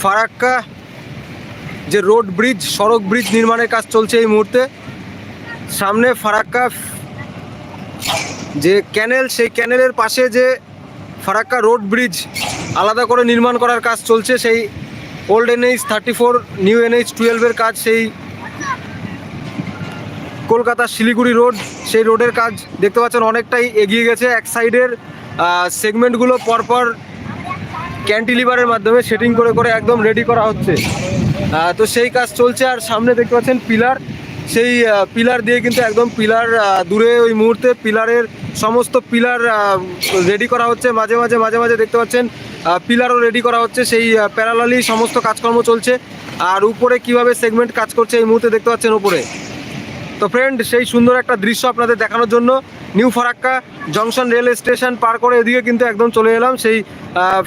ফারাক্কা, যে road bridge, সড়ক bridge নির্মাণের কাজ চলছে এই মুহূর্তে। সামনে ফারাক্কা, যে ক্যানেল, সেই ক্যানেলের পাশে যে ফারাক্কা রোড ব্রিজ আলাদা করে নির্মাণ করার কাজ চলছে, সেই old NH thirty four, new NH টুয়েলভের কাজ, সেই কলকাতা শিলিগুড়ি রোড, সেই রোডের কাজ দেখতে পাচ্ছেন অনেকটাই এগিয়ে গেছে এক সাইডের। সেগমেন্টগুলো পরপর ক্যান্টিলিভারের মাধ্যমে সেটিং করে করে একদম রেডি করা হচ্ছে। তো সেই কাজ চলছে, আর সামনে দেখতে পাচ্ছেন পিলার। সেই পিলার দিয়ে কিন্তু একদম পিলার দূরে ওই মুহূর্তে পিলারের সমস্ত পিলার রেডি করা হচ্ছে। মাঝে মাঝে মাঝে মাঝে দেখতে পাচ্ছেন পিলারও রেডি করা হচ্ছে। সেই প্যারালালি সমস্ত কাজকর্ম চলছে। আর উপরে কীভাবে সেগমেন্ট কাজ করছে এই মুহূর্তে দেখতে পাচ্ছেন উপরে। তো ফ্রেন্ড সেই সুন্দর একটা দৃশ্য আপনাদের দেখানোর জন্য। New Farakka junction rail station পার করে এদিকে কিন্তু একদম চলে এলাম। সেই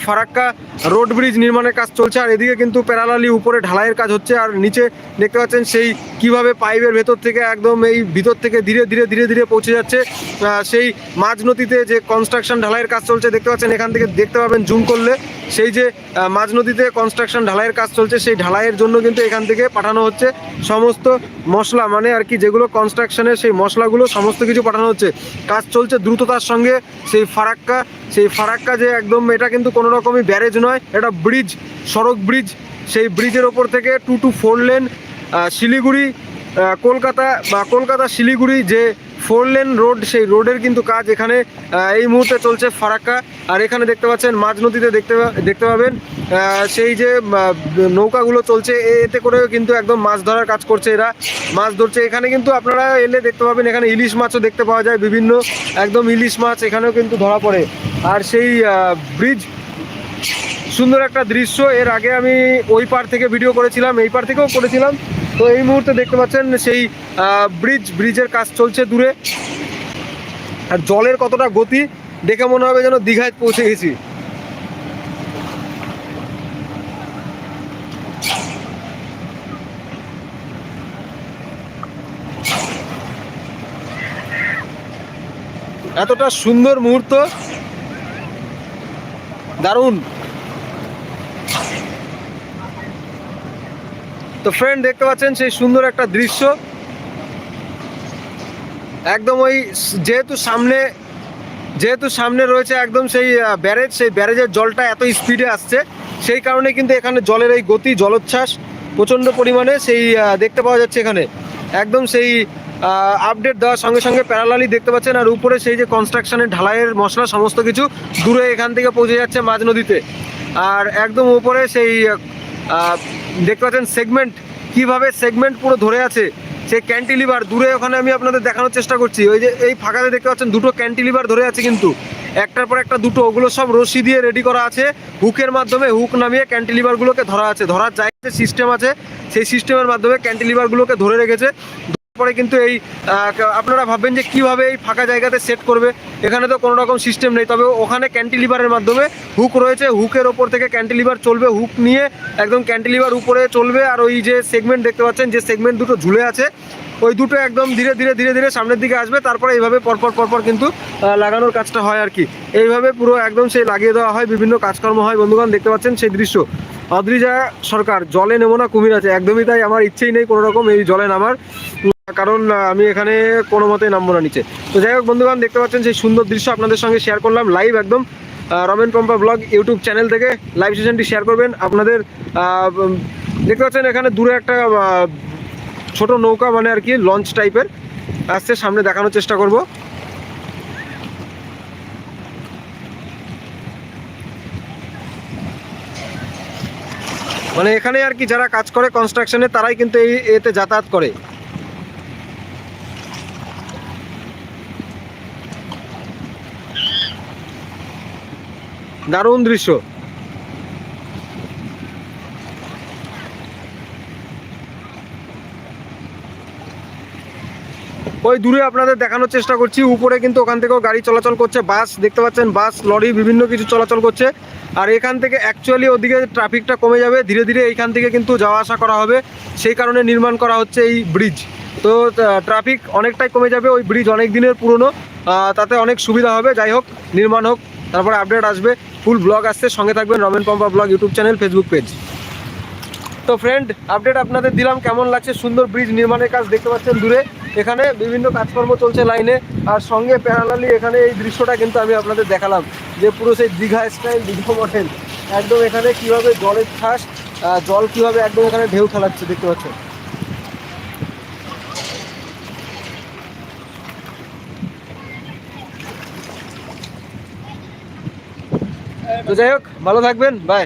ফারাক্কা রোড ব্রিজ নির্মাণের কাজ চলছে, আর এদিকে কিন্তু প্যারালালি উপরে ঢালাইয়ের কাজ হচ্ছে, আর নিচে দেখতে পাচ্ছেন সেই কীভাবে পাইপের ভেতর থেকে একদম এই ভিতর থেকে ধীরে ধীরে ধীরে ধীরে পৌঁছে যাচ্ছে। সেই মাঝ নদীতে যে কনস্ট্রাকশন ঢালাইয়ের কাজ চলছে, দেখতে পাচ্ছেন এখান থেকে দেখতে পাবেন জুম করলে। সেই যে মাঝ নদীতে কনস্ট্রাকশন ঢালাইয়ের কাজ চলছে, সেই ঢালাইয়ের জন্য কিন্তু এখান থেকে পাঠানো হচ্ছে সমস্ত মশলা মানে আর কি যেগুলো কনস্ট্রাকশনের সেই মশলাগুলো সমস্ত কিছু পাঠানো হচ্ছে। কাজ চলছে দ্রুততার সঙ্গে, সেই ফারাক্কা সেই ফারাক্কা যে একদম এটা কিন্তু কোনো রকমই ব্যারেজ নয়, এটা ব্রিজ সড়ক ব্রিজ সেই ব্রিজের ওপর থেকে two two four lane Siliguri Kolkata বা কলকাতা শিলিগুড়ি যে ফোর লেন রোড, সেই রোডের কিন্তু কাজ এখানে এই মুহূর্তে চলছে ফারাক্কা। আর এখানে দেখতে পাচ্ছেন মাঝ নদীতে দেখতে দেখতে পাবেন সেই যে নৌকাগুলো চলছে, এতে করেও কিন্তু একদম মাছ ধরার কাজ করছে এরা। মাছ ধরছে। এখানে কিন্তু আপনারা এলে দেখতে পাবেন, এখানে ইলিশ মাছও দেখতে পাওয়া যায়, বিভিন্ন একদম ইলিশ মাছ এখানেও কিন্তু ধরা পড়ে। আর সেই ব্রিজ, সুন্দর একটা দৃশ্য। এর আগে আমি ওই পার থেকে ভিডিও করেছিলাম, এই পার থেকেও করেছিলাম। তো এই মুহূর্তে দেখতে পাচ্ছেন সেই ব্রিজ ব্রিজের কাজ চলছে দূরে। আর জলের কতটা গতি, দেখে মনে হবে যেন দীঘায় পৌঁছে গেছি। এতটা সুন্দর মুহূর্ত। দারুণ। তো ফ্রেন্ড দেখতে পাচ্ছেন সেই সুন্দর একটা দৃশ্য। একদম ওই যেহেতু সামনে যেহেতু সামনে রয়েছে একদম সেই ব্যারেজ সেই ব্যারেজের জলটা এত স্পিডে আসছে, সেই কারণে কিন্তু এখানে জলের এই গতি, জলোচ্ছ্বাস প্রচণ্ড পরিমাণে সেই দেখতে পাওয়া যাচ্ছে এখানে। একদম সেই আপডেট দেওয়ার সঙ্গে সঙ্গে প্যারালালি দেখতে পাচ্ছেন, আর উপরে সেই যে কনস্ট্রাকশনের ঢালাইয়ের মশলা সমস্ত কিছু দূরে এখান থেকে পৌঁছে যাচ্ছে মাঝ নদীতে। আর একদম উপরে সেই দেখতে পাচ্ছেন সেগমেন্ট কীভাবে সেগমেন্ট পুরো ধরে আছে? সেই ক্যান্টিলিভার দূরে ওখানে আমি আপনাদের দেখানোর চেষ্টা করছি। ওই যে এই ফাঁকাতে দেখতে পাচ্ছেন দুটো ক্যান্টিলিভার ধরে আছে কিন্তু। একটার পর একটা দুটো, ওগুলো সব রশি দিয়ে রেডি করা আছে। হুকের মাধ্যমে হুক নামিয়ে ক্যান্টিলিভারগুলোকে ধরা আছে। ধরার জায়গায় সিস্টেম আছে, সেই সিস্টেমের মাধ্যমে ক্যান্টিলিভারগুলোকে ধরে রেখেছে। পরে কিন্তু এই আপনারা ভাববেন যে কীভাবে এই ফাঁকা জায়গাতে সেট করবে। এখানে তো কোনো রকম সিস্টেম নেই। তবে ওখানে ক্যান্টিলিভারের মাধ্যমে হুক রয়েছে। হুকের ওপর থেকে ক্যান্টিলিভার চলবে। হুক নিয়ে একদম ক্যান্টিলিভার উপরে চলবে। আর ওই যে সেগমেন্ট দেখতে পাচ্ছেন, যে সেগমেন্ট দুটো ঝুলে আছে, ওই দুটো একদম ধীরে ধীরে ধীরে ধীরে সামনের দিকে আসবে। তারপরে এইভাবে পরপর পরপর কিন্তু লাগানোর কাজটা হয় আর কি। এইভাবে পুরো একদম সেই লাগিয়ে দেওয়া হয়। বিভিন্ন কাজকর্ম হয়। বন্ধুগণ, দেখতে পাচ্ছেন সেই দৃশ্য। অদ্রিজা সরকার, জলে নেব না কুমির আছে। একদমই তাই। আমার ইচ্ছেই নেই কোনো রকম এই জলে নামার। কারণ আমি এখানে কোনো মতেই নামবো না নিচে। তো যাই হোক বন্ধুগণ, দেখতে পাচ্ছেন সেই সুন্দর দৃশ্য আপনাদের সঙ্গে শেয়ার করলাম লাইভ একদম। Ramen Pampa blog YouTube channel থেকে লাইভ সেশনটি শেয়ার করবেন। আপনাদের দেখতে পাচ্ছেন এখানে দূরে একটা ছোট নৌকা মানে আর কি লঞ্চ টাইপের আসছে, সামনে দেখানোর চেষ্টা করব। মানে এখানে আর কি যারা কাজ করে কনস্ট্রাকশনে তারাই কিন্তু এই এতে যাতায়াত করে। দারুণ দৃশ্য। ওই দূরে আপনাদের দেখানোর চেষ্টা করছি, উপরে কিন্তু ওখান থেকেও গাড়ি চলাচল করছে, বাস, দেখতে পাচ্ছেন, বাস, লরি, বিভিন্ন কিছু চলাচল করছে। আর এখান থেকে অ্যাকচুয়ালি ওদিকে ট্রাফিকটা কমে যাবে, ধীরে ধীরে এইখান থেকে কিন্তু যাওয়া আসা করা হবে। সেই কারণে নির্মাণ করা হচ্ছে এই ব্রিজ তো ট্রাফিক অনেকটাই কমে যাবে, ওই ব্রিজ অনেক দিনের পুরনো তাতে অনেক সুবিধা হবে, যাই হোক, নির্মাণ হোক, তারপরে আপডেট আসবে। ফুল ব্লগ আসছে। সঙ্গে থাকবেন Ramen Pampa blog YouTube channel, Facebook page. তো ফ্রেন্ড আপডেট আপনাদের দিলাম কেমন লাগছে? সুন্দর ব্রিজ নির্মাণের কাজ দেখতে পাচ্ছেন দূরে। এখানে বিভিন্ন কাজকর্ম চলছে লাইনে আর সঙ্গে প্যারালালি এখানে এই দৃশ্যটা কিন্তু আমি আপনাদের দেখালাম, যে পুরো সেই দীঘা স্টাইল দীঘা মডেল একদম এখানে কীভাবে জলের ঠাস জল কীভাবে একদম এখানে ঢেউ খেলাচ্ছে দেখতে পাচ্ছেন। তো যাই হোক ভালো থাকবেন বাই